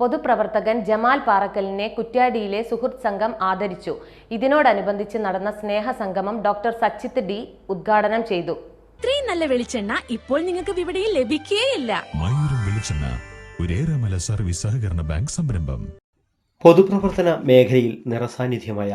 പൊതുപ്രവർത്തകൻ ജമാൽ പാറക്കലിനെ കുറ്റ്യാടിയിലെ സുഹൃത്ത് സംഘം ആദരിച്ചു. ഇതിനോടനുബന്ധിച്ച് നടന്ന സ്നേഹ സംഗമം ഡോക്ടർ സച്ചിത് ഡി ഉദ്ഘാടനം ചെയ്തു. ഇത്രയും നല്ല വെളിച്ചെണ്ണ ഇപ്പോൾ നിങ്ങൾക്ക് വിപണിയിൽ ലഭിക്കുകയില്ല മയൂരം വെളിച്ചെണ്ണ ഒരേറെമല സർവീസ് സഹകരണ ബാങ്ക് സംരംഭം. പൊതുപ്രവർത്തന മേഖലയിൽ നിറസാന്നിധ്യമായ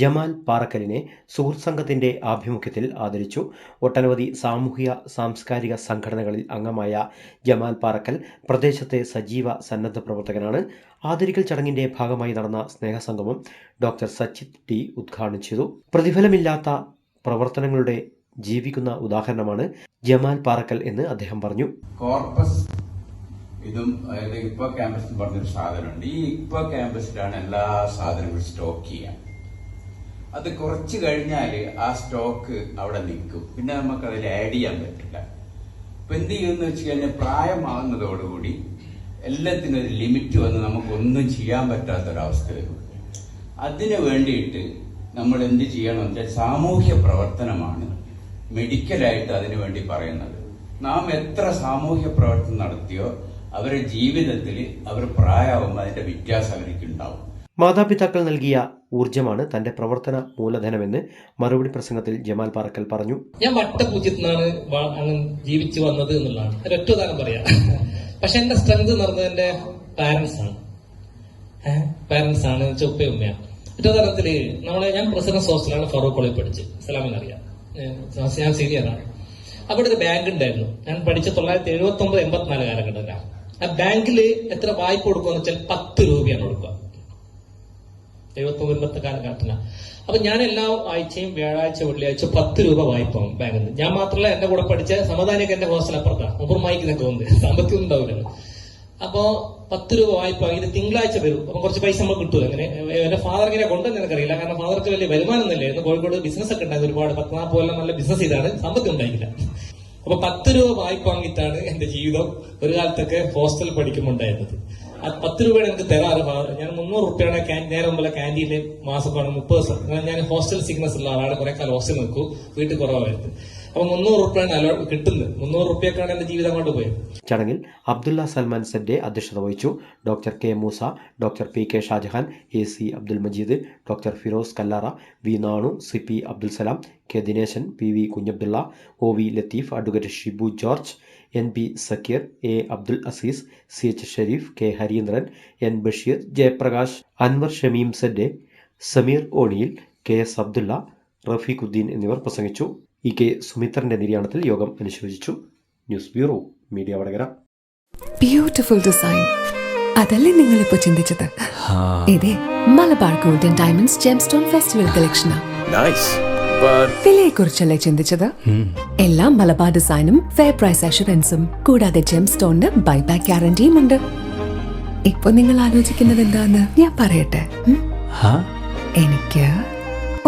ജമാൽ പാറക്കലിനെ സുഹൃത്ത് സംഘത്തിന്റെ ആഭിമുഖ്യത്തിൽ ആദരിച്ചു. ഒട്ടനവധി സാമൂഹിക സാംസ്കാരിക സംഘടനകളിൽ അംഗമായ ജമാൽ പാറക്കൽ പ്രദേശത്തെ സജീവ സന്നദ്ധ പ്രവർത്തകനാണ്. ആദരിക്കൽ ചടങ്ങിന്റെ ഭാഗമായി നടന്ന സ്നേഹസംഗമം ഡോക്ടർ സച്ചിത് ടി ഉദ്ഘാടനം ചെയ്തു. പ്രതിഫലമില്ലാത്ത പ്രവർത്തനങ്ങളുടെ ജീവിക്കുന്ന ഉദാഹരണമാണ് ജമാൽ പാറക്കൽ എന്ന് അദ്ദേഹം പറഞ്ഞു. കോർപ്പസ് ഇതും അതായത് ഇപ്പോ ക്യാമ്പസ് എന്ന് പറഞ്ഞൊരു സാധനമുണ്ട്. ഈ ഇപ്പോ ക്യാമ്പസിലാണ് എല്ലാ സാധനങ്ങളും സ്റ്റോക്ക് ചെയ്യാം അത് കുറച്ച് കഴിഞ്ഞാൽ ആ സ്റ്റോക്ക് അവിടെ നിൽക്കും. പിന്നെ നമുക്ക് അതിൽ ആഡ് ചെയ്യാൻ പറ്റില്ല. ഇപ്പൊ എന്ത് ചെയ്യുമെന്ന് വെച്ച് കഴിഞ്ഞാൽ പ്രായമാകുന്നതോടുകൂടി എല്ലാത്തിനും ഒരു ലിമിറ്റ് വന്ന് നമുക്കൊന്നും ചെയ്യാൻ പറ്റാത്തൊരവസ്ഥ വരും. അതിനു വേണ്ടിയിട്ട് നമ്മൾ എന്ത് ചെയ്യണം വെച്ചാൽ സാമൂഹ്യ പ്രവർത്തനമാണ് മെഡിക്കലായിട്ട് അതിനു വേണ്ടി പറയുന്നത്. നാം എത്ര സാമൂഹ്യ പ്രവർത്തനം നടത്തിയോ അവരുടെ ജീവിതത്തിൽ അവർ പ്രായമാകുമ്പോൾ അതിന്റെ വ്യത്യാസം അവർക്ക് ഉണ്ടാവും. മാതാപിതാക്കൾ നൽകിയ ഊർജമാണ് തന്റെ പ്രവർത്തന മൂലധനമെന്ന് മറുപടി പ്രസംഗത്തിൽ ജമാൽ പാറക്കൽ പറഞ്ഞു. ഞാൻ വട്ടപൂജ്യത്തിൽ നിന്നാണ് ജീവിച്ചു വന്നത് എന്നുള്ളതാണ്. ഒരൊറ്റ ഉദാഹരണം പറയാം. പക്ഷെ എന്റെ സ്ട്രെങ്ത് നടന്നത് എന്റെ പാരന്റ്സ് ആണ്. പാരന്റ്സ് ആണ് എന്ന് ഉമ്മയാണ് ഒറ്റ ഉദാഹരണത്തിൽ നമ്മളെ ഞാൻ പ്രസിഡന്റ് ഹോസ്റ്റലാണ് ഫറൂഖ് കോളേജ് പഠിച്ച്. സലാമിന് അറിയാം. ഞാൻ സീനിയറാണ് അവിടെ ഒരു ബാങ്ക് ഉണ്ടായിരുന്നു. ഞാൻ പഠിച്ച തൊള്ളായിരത്തി എഴുപത്തി ഒമ്പത് എൺപത്തിനാല് കാലഘട്ടത്തിലാണ്. ബാങ്കിൽ എത്ര വായ്പ കൊടുക്കുക വെച്ചാൽ പത്ത് രൂപയാണ് കൊടുക്കുക. ദൈവത്തോരുമ്പത്തെ കാലം കാലഘട്ടത്തില. അപ്പൊ ഞാൻ എല്ലാ ആഴ്ചയും വ്യാഴാഴ്ച വെള്ളിയാഴ്ച പത്ത് രൂപ വായ്പ ബാങ്കിൽ നിന്ന് ഞാൻ മാത്രമല്ല എന്റെ കൂടെ പഠിച്ച സമാധാനിയൊക്കെ എന്റെ ഹോസ്റ്റൽ അപ്പുറത്താണ് മുപ്പർ മൈക്കിനൊക്കെ ഉണ്ട്. സാമ്പത്തികം ഉണ്ടാവില്ലല്ലോ. അപ്പോ പത്ത് രൂപ വായ്പ ഇത് തിങ്കളാഴ്ച വരും. അപ്പൊ കുറച്ച് പൈസ നമ്മൾ കിട്ടും. അങ്ങനെ എന്റെ ഫാദർ ഇങ്ങനെ കൊണ്ടെന്ന് എനിക്കറിയില്ല കാരണം ഫാദർക്ക് വലിയ വരുമാനം ഒന്നുമില്ലായിരുന്നു കോഴിക്കോട് ബിസിനസ് ഒക്കെ ഉണ്ടായിരുന്നു. ഒരുപാട് പത്ത് നാൽപ്പത് കൊല്ലം നല്ല ബിസിനസ് ചെയ്താണ് സാമ്പത്തികം ഉണ്ടായില്ല അപ്പൊ പത്ത് രൂപ വായ്പ വാങ്ങിയിട്ടാണ് എന്റെ ജീവിതം ഒരു കാലത്തൊക്കെ ഹോസ്റ്റൽ ആ പത്ത് രൂപയാണ് എനിക്ക് തരാറ് ഞാൻ മുന്നൂറ് റുപ്യാണ് ക്യാൻ നേരെ മുമ്പ് ക്യാന്റീനിൽ മാസം പറഞ്ഞു മുപ്പത് ഞാൻ ഹോസ്റ്റൽ സിഗ്നസ് ഉള്ള ആളാണ്. കുറെ കാലം ഹോസ്റ്റൽ നിൽക്കൂ. വീട്ടിൽ കുറവായിരുന്നു. അപ്പൊ മുന്നൂറ് റുപ്യാണ് അലോ കിട്ടുന്നത്. മുന്നൂറ് റുപ്യക്കാണ് എന്റെ ജീവിതം അങ്ങോട്ട് പോയത്. ചടങ്ങിൽ അബ്ദുള്ള സൽമാൻ സെന്റെ അധ്യക്ഷത വഹിച്ചു. Doctor K Moosa doctor P K Shajahan A C Abdul Majeed doctor Firoz Kallara V Nanu C P Abdul Salam K Dineshan P V Kunhabdulla O V Latheef advocate Shibu George N B Sakeer A Abdul Azeez C H Shareef K Hareendran N Basheer Jayaprakash Anvar Shameem സെന്റെ Sameer ഓണിയിൽ K S Abdulla Rafeequddin എന്നിവർ പ്രസംഗിച്ചു. E K സുമിത്രന്റെ നിര്യാണത്തിൽ യോഗം അനുശോചിച്ചു. News bureau media Vadakara. Beautiful design അതല്ലേ നിങ്ങൾ നിങ്ങളിപ്പോ ചിന്തിച്ചത്? ഇതേ Malabar gold and diamonds gemstone festival കളക്ഷനാ Nice. But വിലയെ കുറിച്ചല്ലേ ചിന്തിച്ചത് എല്ലാ മലബാർ ഡിസൈനും ഫെയർ പ്രൈസ് അഷുറൻസും കൂടാതെ ജെം സ്റ്റോണിന് ബൈബാക്ക് ഗ്യാരണ്ടിയും ഉണ്ട് ഇപ്പൊ നിങ്ങൾ ആലോചിക്കുന്നത് എന്താന്ന് ഞാൻ പറയട്ടെ? എനിക്ക്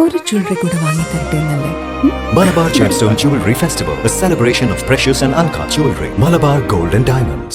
ഒരു ജ്വല്ലറി കൂടെ വാങ്ങി തരട്ടെ എന്നല്ലേ? Malabar Gemstone Jewelry Festival, a celebration of precious and uncut jewelry. Malabar Gold and Diamonds.